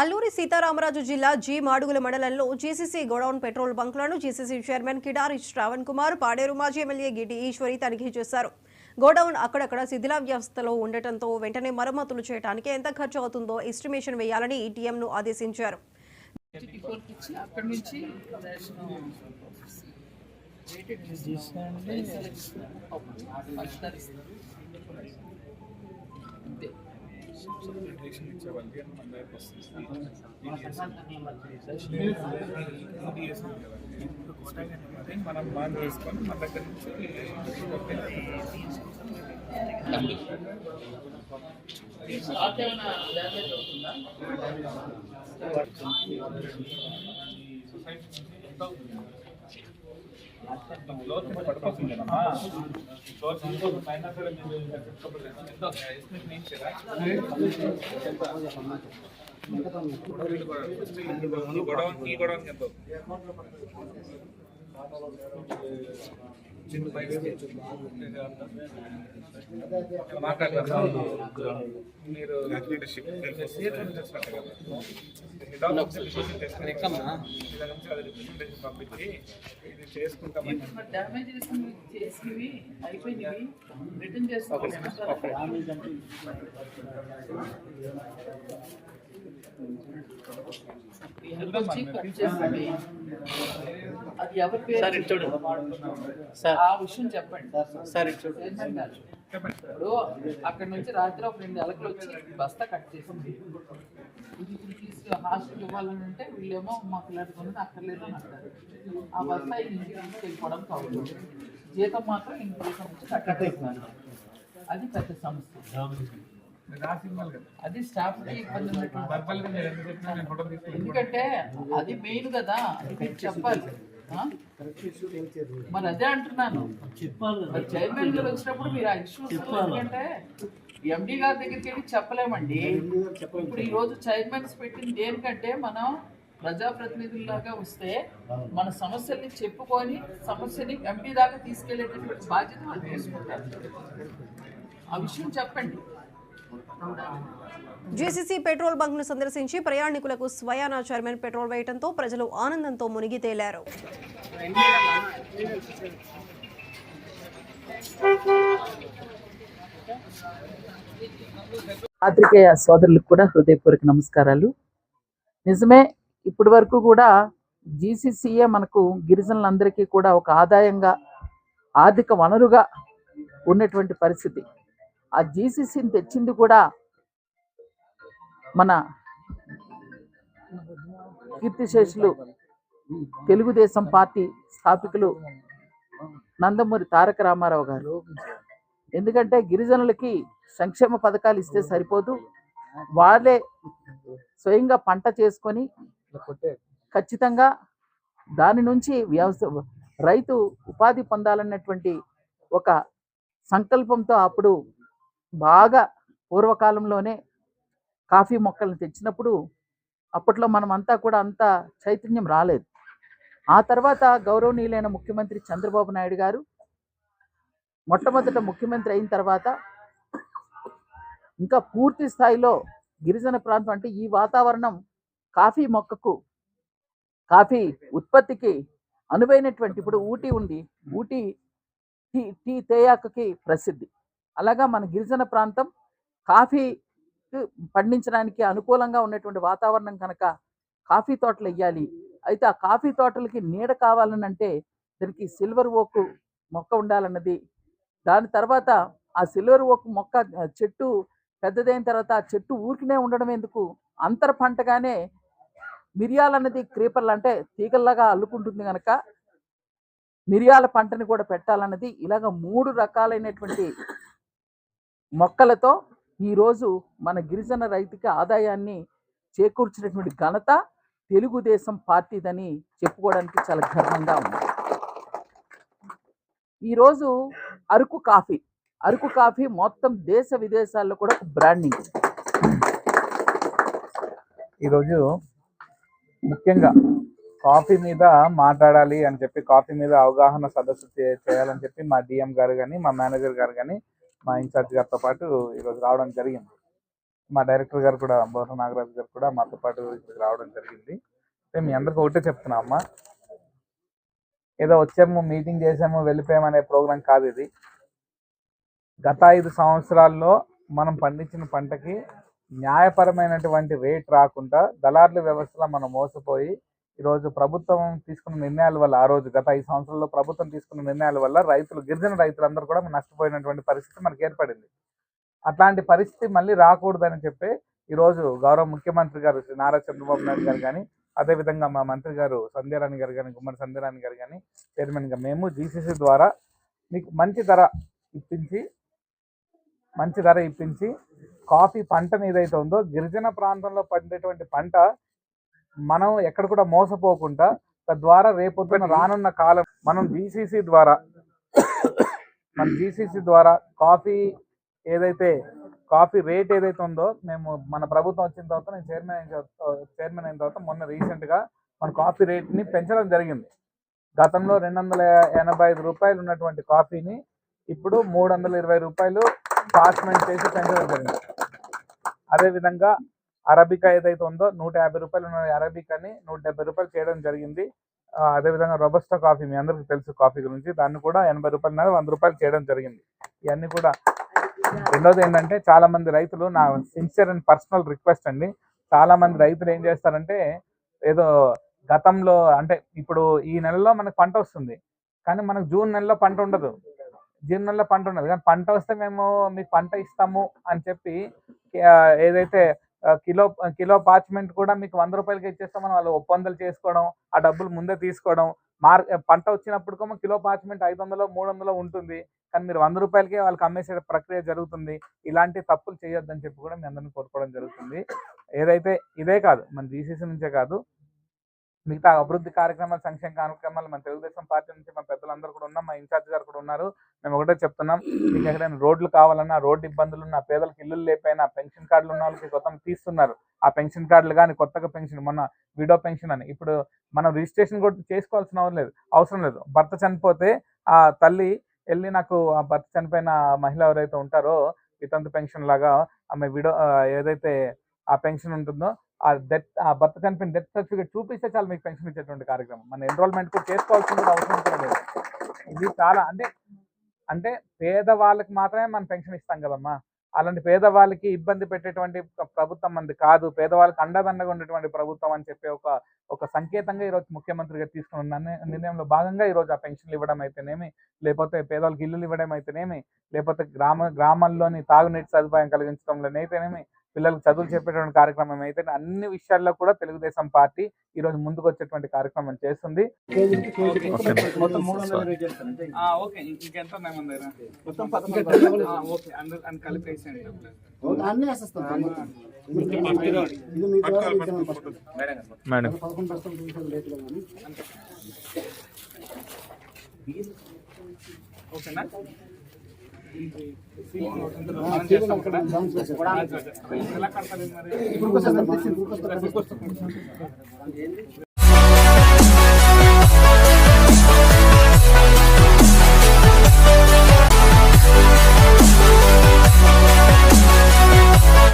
అల్లూరి సీతారామరాజు జిల్లా జీ మాడుగుల మండలంలో GCC godown petrol బంకులను జీసీసీ చైర్మన్ కిడారి శ్రావణ్ కుమార్ పాడేరు మాజీ ఎమ్మెల్యే గిటి ఈశ్వరి తనిఖీ చేశారు. గోడౌన్ అక్కడక్కడ శిథిలావ్యవస్థలో ఉండటంతో వెంటనే మరమ్మతులు చేయడానికి ఎంత ఖర్చు అవుతుందో ఎస్టిమేషన్ వేయాలని ఈటీఎంను ఆదేశించారు. సిటీ ఫోర్కి నుంచి రేషన్ ఇచ్చే వాళ్ళకి వస్తుంది. మనం బాగా చేసుకొని మన దగ్గర నుంచి స్టాక్ గొడవ ఈ గొడవకి ఎంత మీరు పంపించి ఇది చేసుకుంటామని రిటర్న్ చేసుకోవాలి వచ్చి కట్ చేసింది అది ఎవరి పేరు? ఆ విషయం చెప్పండి. చైర్మన్ గారు. ఇప్పుడు అక్కడ నుంచి రాత్రి ఒక రెండు ఎలకలు వచ్చి బస్తా కట్ చేసింది. ఇది ఇప్పుడు తీసి హాస్టల్ ఇవ్వాలని అంటే వీళ్ళేమో మా పిల్లడుకున్నది అక్కర్లేదు అని అంటారు. ఆ బస్తా ఇంటికి తీసుకెళ్ళిపోవడం కావాలి జీతం మాత్రం ఇంటి జీతం కట్ అవుతున్నారు అది పెద్ద సమస్య. అది స్టాఫ్ ఎందుకంటే అది మెయిన్ కదా. అది చెప్పాలి? మరి అదే అంటున్నాను. మరి చైర్మన్ గారు వచ్చినప్పుడు మీరు ఆ ఇష్యూస్ ఎందుకంటే ఎండి గారి దగ్గరికి వెళ్ళి చెప్పలేమండి. ఇప్పుడు ఈ రోజు చైర్మన్స్ పెట్టింది దేనికంటే మనం ప్రజాప్రతినిధుల్లాగా వస్తే మన సమస్యల్ని చెప్పుకొని సమస్యని ఎంపీ దాకా తీసుకెళ్ళేటటువంటి బాధ్యత వాళ్ళు తీసుకుంటారు. ఆ విషయం చెప్పండి. జీసీసీ పెట్రోల్ బంక్ను సందర్శించి ప్రయాణికులకు స్వయానా చైర్మన్ పెట్రోల్ వేయడంతో ప్రజలు ఆనందంతో మునిగి తేలారు. పాత్రికేయ సోదరులకు కూడా హృదయపూర్వక నమస్కారాలు. నిజమే ఇప్పటి వరకు కూడా జీసీసీఏ మనకు గిరిజనులందరికీ కూడా ఒక ఆదాయంగా ఆర్థిక వనరుగా ఉన్నటువంటి పరిస్థితి. ఆ జీసీసీని తెచ్చింది కూడా మన కీర్తిశేషులు తెలుగుదేశం పార్టీ స్థాపికులు నందమూరి తారక రామారావు గారు. ఎందుకంటే గిరిజనులకి సంక్షేమ పథకాలు ఇస్తే సరిపోదు. వాళ్ళే స్వయంగా పంట చేసుకొని ఖచ్చితంగా దాని నుంచి వ్యవసాయ రైతు ఉపాధి పొందాలన్నటువంటి ఒక సంకల్పంతో అప్పుడు బాగా పూర్వకాలంలోనే కాఫీ మొక్కలను తెచ్చినప్పుడు అప్పట్లో మనం అంతా కూడా అంత చైతన్యం రాలేదు. ఆ తర్వాత గౌరవనీయులైన ముఖ్యమంత్రి చంద్రబాబు నాయుడు గారు మొట్టమొదట ముఖ్యమంత్రి అయిన తర్వాత ఇంకా పూర్తి స్థాయిలో గిరిజన ప్రాంతం అంటే ఈ వాతావరణం కాఫీ మొక్కకు కాఫీ ఉత్పత్తికి అనువైనటువంటి ఇప్పుడు ఊటీ ఉంది. ఊటీ టీ టీ తేయాకకి ప్రసిద్ధి. అలాగా మన గిరిజన ప్రాంతం కాఫీ పండించడానికి అనుకూలంగా ఉన్నటువంటి వాతావరణం కనుక కాఫీ తోటలు వేయాలి అయితే ఆ కాఫీ తోటలకి నీడ కావాలని అంటే దానికి సిల్వర్ ఓక్ మొక్క ఉండాలన్నది. దాని తర్వాత ఆ సిల్వర్ ఓక్ మొక్క చెట్టు పెద్దదైన తర్వాత ఆ చెట్టు ఊరికినే ఉండడం ఎందుకు? అంతర పంటగానే మిరియాలన్నది క్రీపర్లు అంటే తీగల్లాగా అల్లుకుంటుంది కనుక మిరియాల పంటని కూడా పెట్టాలన్నది ఇలాగ మూడు రకాలైనటువంటి మొక్కలతో ఈరోజు మన గిరిజన రైతుకి ఆదాయాన్ని చేకూర్చినటువంటి ఘనత తెలుగుదేశం పార్టీదని చెప్పుకోవడానికి చాలా గర్వంగా ఉంది. ఈరోజు అరకు కాఫీ అరకు కాఫీ మొత్తం దేశ విదేశాల్లో కూడా ఒక బ్రాండింగ్. ఈరోజు ముఖ్యంగా కాఫీ మీద మాట్లాడాలి అని చెప్పి కాఫీ మీద అవగాహన సదస్సు చేయాలని చెప్పి మా డిఎం గారు కానీ మా మేనేజర్ గారు కానీ మా ఇన్ఛార్జ్ గారితో పాటు ఈరోజు రావడం జరిగింది. మా డైరెక్టర్ గారు కూడా బోర నాగరాజు గారు కూడా మాతో పాటు ఇక్కడికి రావడం జరిగింది. అంటే మీ అందరికీ ఒకటే చెప్తున్నా అమ్మా. ఏదో వచ్చాము మీటింగ్ చేసాము వెళ్ళిపోయాము అనే ప్రోగ్రాం కాదు ఇది. గత ఐదు సంవత్సరాల్లో మనం పండించిన పంటకి న్యాయపరమైనటువంటి రేట్ రాకుండా దళారుల వ్యవస్థలో మనం మోసపోయి ఈరోజు ప్రభుత్వం తీసుకున్న నిర్ణయాల వల్ల ఆ రోజు గత ఐదు సంవత్సరాల్లో ప్రభుత్వం తీసుకున్న నిర్ణయాల వల్ల రైతులు గిరిజన రైతులందరూ కూడా నష్టపోయినటువంటి పరిస్థితి మనకు ఏర్పడింది. అట్లాంటి పరిస్థితి మళ్ళీ రాకూడదని చెప్పి ఈరోజు గౌరవ ముఖ్యమంత్రి గారు శ్రీ నారా చంద్రబాబు నాయుడు గారు కానీ అదేవిధంగా మా మంత్రి గారు సంధ్యారాణి గారు కానీ గుమ్మడి సంధ్యారాణి గారు కానీ చైర్మన్గా మేము జీసీసీ ద్వారా మీకు మంచి ధర ఇప్పించి మంచి ధర ఇప్పించి కాఫీ పంటను ఏదైతే ఉందో గిరిజన ప్రాంతంలో పండేటువంటి పంట మనం ఎక్కడ కూడా మోసపోకుండా తద్వారా రేపొద్దున రానున్న కాలం మనం జీసీసీ ద్వారా మన జీసీసీ ద్వారా కాఫీ ఏదైతే కాఫీ రేట్ ఏదైతే ఉందో మేము మన ప్రభుత్వం వచ్చిన తర్వాత నేను చైర్మన్ అయిన చైర్మన్ అయిన తర్వాత మొన్న రీసెంట్గా మన కాఫీ రేట్ని పెంచడం జరిగింది. గతంలో రెండు వందల ఎనభై ఐదు రూపాయలు ఉన్నటువంటి కాఫీని ఇప్పుడు మూడు వందల ఇరవై రూపాయలు పార్ట్మెంట్ చేసి పెంచడం జరిగింది. అదేవిధంగా అరబికా ఏదైతే ఉందో నూట యాభై రూపాయలు ఉన్న అరబికాని నూట డెబ్బై రూపాయలు చేయడం జరిగింది. ఆ, అదేవిధంగా రొబస్టా కాఫీ మీ అందరికీ తెలుసు కాఫీ గురించి. దాన్ని కూడా ఎనభై రూపాయలు వంద రూపాయలు చేయడం జరిగింది. ఇవన్నీ కూడా రెండోది ఏంటంటే చాలా మంది రైతులు నా సిన్సియర్ అండ్ పర్సనల్ రిక్వెస్ట్ అండి. చాలా మంది రైతులు ఏం చేస్తారంటే ఏదో గతంలో అంటే ఇప్పుడు ఈ నెలలో మనకు పంట వస్తుంది. కానీ మనకు జూన్ నెలలో పంట ఉండదు. జూన్ నెలలో పంట ఉండదు. కానీ పంట వస్తే మేము మీకు పంట ఇస్తాము అని చెప్పి ఏదైతే కిలో కిలో పార్చ్మెంట్ కూడా మీకు వంద రూపాయలకి ఇచ్చేస్తామని వాళ్ళు ఒప్పందాలు చేసుకోవడం ఆ డబ్బులు ముందే తీసుకోవడం. మార్ పంట వచ్చినప్పుడు కిలో పార్చ్మెంట్ ఐదు వందలు మూడు వందలు ఉంటుంది. కానీ మీరు వంద రూపాయలకే వాళ్ళకి అమ్మేసే ప్రక్రియ జరుగుతుంది. ఇలాంటి తప్పులు చేయొద్దని చెప్పి కూడా మీ అందరిని కోరుకోవడం జరుగుతుంది. ఏదైతే ఇదే కాదు మన జీసీసీ నుంచే కాదు మిగతా అభివృద్ధి కార్యక్రమాలు సంక్షేమ కార్యక్రమాలు మన తెలుగుదేశం పార్టీ నుంచి మన పెద్దలందరూ కూడా ఉన్నాం. మా ఇన్ఛార్జ్ గారు కూడా ఉన్నారు. మేము ఒకటే చెప్తున్నాం మీకు ఎక్కడైనా రోడ్లు కావాలన్నా రోడ్డు ఇబ్బందులు ఉన్న పేదలకు ఇల్లు లేకపోయినా పెన్షన్ కార్డులు ఉన్న వాళ్ళకి కొత్త తీస్తున్నారు. ఆ పెన్షన్ కార్డులు కానీ కొత్తగా పెన్షన్ మొన్న విడో పెన్షన్ అని. ఇప్పుడు మనం రిజిస్ట్రేషన్ కూడా చేసుకోవాల్సిన అవసరం లేదు అవసరం లేదు. భర్త చనిపోతే ఆ తల్లి వెళ్ళి నాకు ఆ భర్త చనిపోయిన మహిళ ఎవరైతే ఉంటారో వితంతు పెన్షన్ లాగా ఆమె విడో ఏదైతే ఆ పెన్షన్ ఉంటుందో ఆ డెత్ ఆ భర్త చనిపోయిన డెత్ సర్టిఫికేట్ చూపిస్తే చాలు మీకు పెన్షన్ ఇచ్చేటువంటి కార్యక్రమం. మన ఎన్రోల్మెంట్ కూడా చేసుకోవాల్సిన అవసరం కూడా లేదు. ఇది చాలా అంటే అంటే పేదవాళ్ళకి మాత్రమే మనం పెన్షన్ ఇస్తాం కదమ్మా. అలాంటి పేదవాళ్ళకి ఇబ్బంది పెట్టేటువంటి ప్రభుత్వం మంది కాదు. పేదవాళ్ళకి అండదండగా ఉండేటువంటి ప్రభుత్వం అని చెప్పి ఒక ఒక సంకేతంగా ఈరోజు ముఖ్యమంత్రిగా తీసుకున్న నిర్ణయంలో భాగంగా ఈరోజు ఆ పెన్షన్లు ఇవ్వడం అయితేనేమి లేకపోతే పేదవాళ్ళకి ఇల్లులు ఇవ్వడం అయితేనేమి లేకపోతే గ్రామ గ్రామాల్లోని తాగునీటి సదుపాయం కలిగించడంలోనైతేనేమి పిల్లలకు చదువులు చెప్పేటువంటి కార్యక్రమం అయితే అన్ని విషయాల్లో కూడా తెలుగుదేశం పార్టీ ఈ రోజు ముందుకు వచ్చేటువంటి కార్యక్రమం చేస్తుంది. మూడు. ఓకేనా ఇప్పుడు